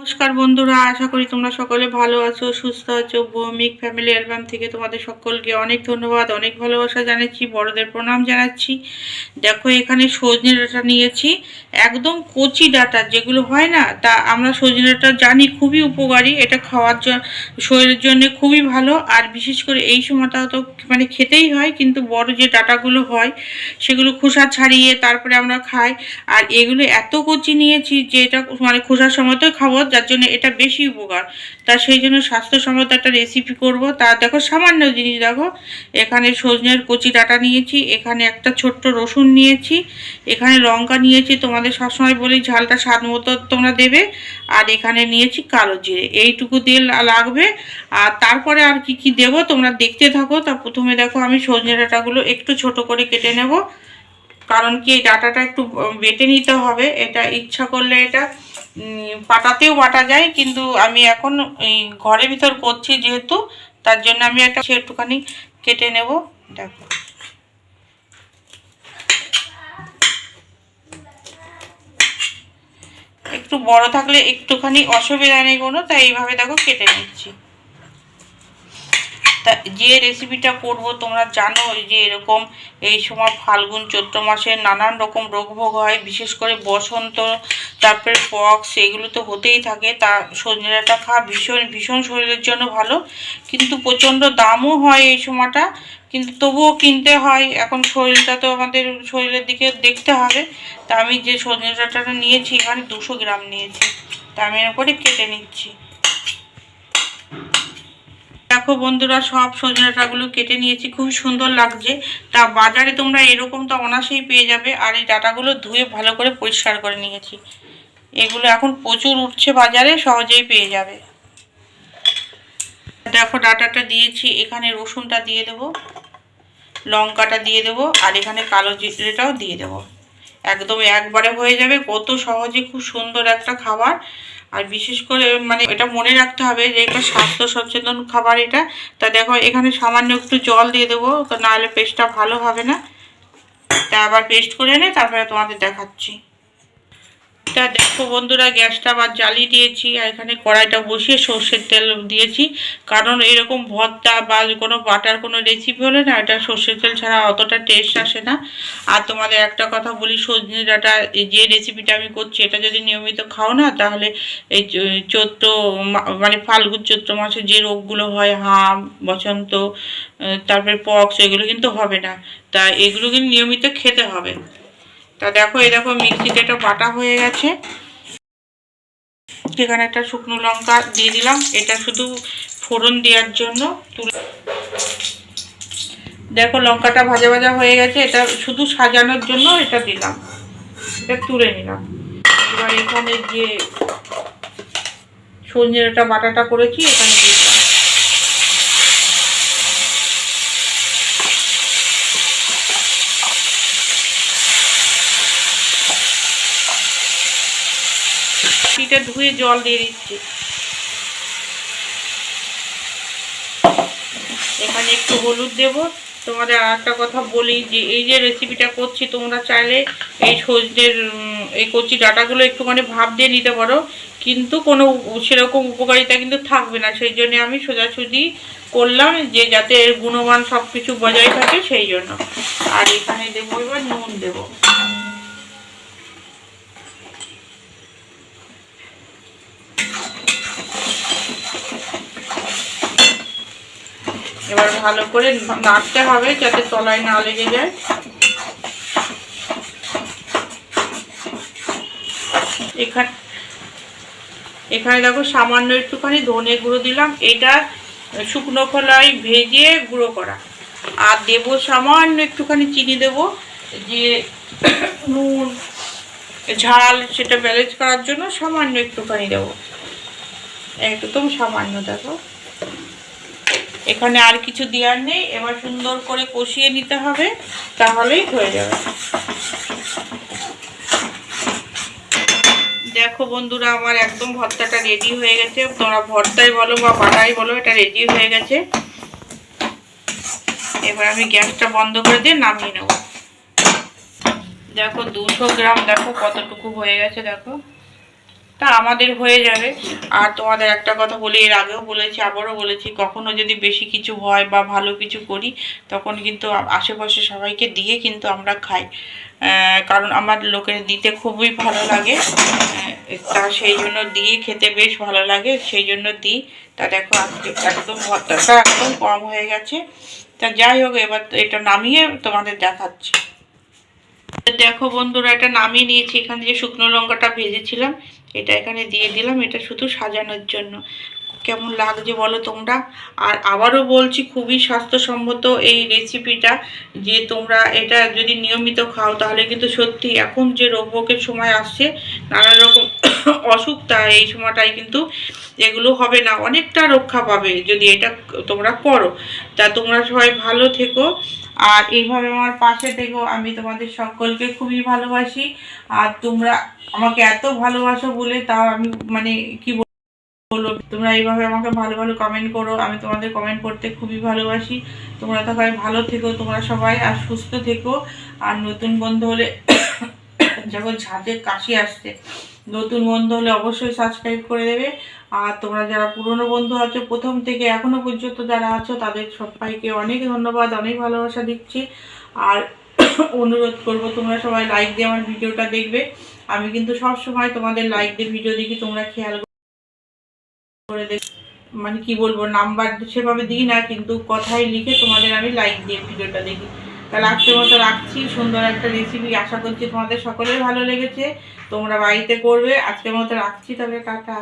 নমস্কার বন্ধুরা, আশা করি তোমরা সকলে ভালো আছো, সুস্থ আছো। ভৌমিক ফ্যামিলি অ্যালবাম থেকে তোমাদের সকলকে অনেক ধন্যবাদ, অনেক ভালোবাসা জানাচ্ছি, বড়দের প্রণাম জানাচ্ছি। দেখো, এখানে সজনে ডাটা নিয়েছি। একদম কচি ডাটা, যেগুলো হয় না, তা আমরা সজনে ডাটা জানি, খুবই উপকারী। এটা খাওয়ার জন্য শরীরের জন্য খুবই ভালো। আর বিশেষ করে এই সময়টা তো মানে খেতেই হয়, কিন্তু বড় যে ডাটাগুলো হয়, সেগুলো খোসা ছাড়িয়ে তারপরে আমরা খাই। আর এগুলো এত কচি নিয়েছি যে এটা মানে খোসার সময় তো খাব যার জন্য এটা বেশি উপকার। তা সেই জন্য স্বাস্থ্যসম্মত একটা রেসিপি করব। তা দেখো সামান্য জিনিস দেখো। এখানে সজনের কচি ডাটা নিয়েছি, এখানে একটা ছোট্ট রসুন নিয়েছি, এখানে লঙ্কা নিয়েছি, তোমাদের সবসময় বলি ঝালটা স্বাদ মতো তোমরা দেবে। আর এখানে নিয়েছি কালো জিরে, এইটুকু দিয়ে লাগবে। আর তারপরে আর কি কি দেবো তোমরা দেখতে থাকো। তা প্রথমে দেখো আমি সজনে ডাঁটাগুলো একটু ছোট করে কেটে নেব। কারণ কি, এই ডাটাটা একটু বেটে নিতে হবে। এটা ইচ্ছা করলে এটা পাটাতেও বাটা যায়, কিন্তু আমি এখন ঘরের ভিতর করছি যেহেতু, তার জন্য আমি একটা একটুখানি কেটে নেব। দেখো। একটু বড় থাকলে একটুখানি অসুবিধা নেই কোনো, তাই এইভাবে দেখো কেটে নিচ্ছি। তা যে রেসিপিটা করব তোমরা জানো যে এরকম এই সময় ফাল্গুন চৈত্র মাসে নানান রকম রোগভোগ হয়, বিশেষ করে বসন্ত, তারপরে পক্স, এগুলো তো হতেই থাকে। তা সজনে ডাঁটা খাওয়া ভীষণ ভীষণ শরীরের জন্য ভালো। কিন্তু প্রচণ্ড দামও হয় এই সময়টা, কিন্তু তবুও কিনতে হয়। এখন শরীরটা তো আমাদের, শরীরের দিকে দেখতে হবে। তা আমি যে সজনে ডাঁটাটা নিয়েছি, এখানে দুশো গ্রাম নিয়েছি। তা আমি করে কেটে নিচ্ছি। দেখো বন্ধুরা, সব সজনে কেটে নিয়েছি, খুব সুন্দর লাগছে। তা বাজারে তোমরা এরকম তো অনাসেই পেয়ে যাবে, আর এই ডাঁটাগুলো ধুয়ে ভালো করে পরিষ্কার করে নিয়েছি। এগুলো এখন প্রচুর উঠছে বাজারে, সহজেই পেয়ে যাবে। দেখো ডাঁটাটা দিয়েছি, এখানে রসুনটা দিয়ে দেবো, লঙ্কাটা দিয়ে দেবো, আর এখানে কালো জিরেটাও দিয়ে দেবো। একদম একবারে হয়ে যাবে, কত সহজে খুব সুন্দর একটা খাবার। আর বিশেষ করে মানে এটা মনে রাখতে হবে যে এটা স্বাস্থ্য সচেতন খাবার এটা। তা দেখো, এখানে সামান্য একটু জল দিয়ে দেবো নাহলে পেস্টটা ভালো হবে না। তা আবার পেস্ট করে এনে তারপরে তোমাদের দেখাচ্ছি। তা দেখো বন্ধুরা, গ্যাসটা আবার জ্বালিয়ে দিয়েছি আর এখানে কড়াইটা বসিয়ে সর্ষের তেল দিয়েছি। কারণ এরকম ভর্তা বা কোনো বাটার কোনো রেসিপি হলে না, এটা সর্ষের তেল ছাড়া অতটা টেস্ট আসে না। আর তোমাদের একটা কথা বলি, সজনে ডাঁটা যে রেসিপিটা আমি করছি, এটা যদি নিয়মিত খাও না, তাহলে এই চৈত্র মানে ফাল্গুন চৈত্র মাসে যে রোগগুলো হয়, হাম, বসন্ত তারপরে পক্স, এগুলো কিন্তু হবে না। তা এগুলো কিন্তু নিয়মিত খেতে হবে। তা দেখো দেখো মিক্সিতে এটা বাটা হয়ে গেছে। এখানে একটা শুকনো লঙ্কা দিয়ে দিলাম। এটা শুধু ফোড়ন দেওয়ার জন্য তুলে দেখো, লঙ্কাটা ভাজা ভাজা হয়ে গেছে। এটা শুধু সাজানোর জন্য এটা দিলাম। এটা তুলে নিলাম। এবার এখানে যে সঞ্জিরাটা বাটাটা করেছি, এখানে দিয়ে এটা ধুয়ে জল দিয়ে দিচ্ছি। এখানে একটু হলুদ দেব। তোমাদের আর একটা কথা বলি যে, এই যে রেসিপিটা করছি, তোমরা চাইলে এই সজনের এই কচি ডাটাগুলো একটুখানি ভাপ দিয়ে নিতে পারো। কিন্তু কোনো সেরকম উপকারিতা কিন্তু থাকবে না। সেই জন্য আমি সোজাসুজি করলাম যে, যাতে এর গুণমান সব কিছু বজায় থাকে, সেই জন্য। আর এখানে দেবো, এবার নুন দেবো। এবার ভালো করে নাড়তে হবে যাতে তলায় না লেগে যায়। এখানে এখানে দেখো সামান্য একটুখানি ধনে গুঁড়ো দিলাম। এটা শুকনো খোলায় ভেজে গুঁড়ো করা। আর দেব সামান্য একটুখানি চিনি দেব যে নুন, ঝাল সেটা ব্যালেন্স করার জন্য সামান্য একটুখানি দেবো। একদম সামান্য দেখো। এখানে আর কিছু দেওয়ার নেই। এবার সুন্দর করে কষিয়ে নিতে হবে, তাহলেই হয়ে যাবে। দেখো বন্ধুরা, আমার একদম ভর্তাটা রেডি হয়ে গেছে। তোমরা ভর্তাই বলো বা বাটাই বলো, এটা রেডি হয়ে গেছে। এবার আমি গ্যাসটা বন্ধ করে দিয়ে নামিয়ে নেব। দেখো দুশো গ্রাম, দেখো কতটুকু হয়ে গেছে, দেখো। তা আমাদের হয়ে যাবে। আর তোমাদের একটা কথা বলি, এর আগেও বলেছি, আবারও বলেছি, কখনো যদি বেশি কিছু হয় বা ভালো কিছু করি, তখন কিন্তু আশেপাশে সবাইকে দিয়ে কিন্তু আমরা খাই। কারণ আমার লোকের দিতে খুবই ভালো লাগে। তা সেই জন্য দিয়ে খেতে বেশ ভালো লাগে, সেই জন্য দিই। তা দেখো, আজকে একদম ভর্তাটা একদম কম হয়ে গেছে। তা যাই হোক, এবার এটা নামিয়ে তোমাদের দেখাচ্ছি। দেখো বন্ধুরা, এটা নামিয়ে নিয়েছি। এখানে যে শুকনো লঙ্কাটা ভেজেছিলাম। এটা এখানে দিয়ে দিলাম, এটা শুধু সাজানোর জন্য। কেমন লাগছে বলো তোমরা? আর আবারও বলছি, খুবই স্বাস্থ্যসম্মত এই রেসিপিটা যে তোমরা এটা যদি নিয়মিত খাও, তাহলে কিন্তু সত্যি এখন যে রোগ ভোগের সময় আসছে, নানা রকম অসুখ তা এই সময়টায় কিন্তু এগুলো হবে না। অনেকটা রক্ষা পাবে যদি এটা তোমরা করো। তা তোমরা সবাই ভালো থেকো। আর এইভাবে আমার পাশে থেকো, আমি তোমাদের সকলকে খুবই ভালোবাসি। আর তোমরা আমাকে এত ভালোবাসো বলে তাও আমি মানে কি বল- তোমরা এইভাবে আমাকে ভালো ভালো কমেন্ট করো, আমি তোমাদের কমেন্ট করতে খুবই ভালোবাসি। তোমরা তো সবাই ভালো থেকো, তোমরা সবাই আর সুস্থ থেকো। আর নতুন বন্ধু হলে যখন ঝাঁঝের কাশি আসছে নতুন বন্ধু হলে অবশ্যই সাবস্ক্রাইব করে দেবে। আর তোমরা যারা পুরনো বন্ধু আছো, প্রথম থেকে এখনও পর্যন্ত যারা আছো, তাদের সবাইকে অনেক ধন্যবাদ, অনেক ভালোবাসা দিচ্ছি। আর অনুরোধ করব, তোমরা সবাই লাইক দিয়ে আমার ভিডিওটা দেখবে। আমি কিন্তু সব সময় তোমাদের লাইক দিয়ে ভিডিও দেখি, তোমরা খেয়াল করে দেখ মানে কি বলব নাম্বার সেভাবে দিই না, কিন্তু কথায় লিখে তোমাদের আমি লাইক দিয়ে ভিডিওটা দেখি। তাহলে আজকের মতো রাখছি, সুন্দর একটা রেসিপি আশা করছি তোমাদের সকলেই ভালো লেগেছে। তোমরা বাড়িতে করবে, আজকের মতো রাখছি, তাহলে টাটা।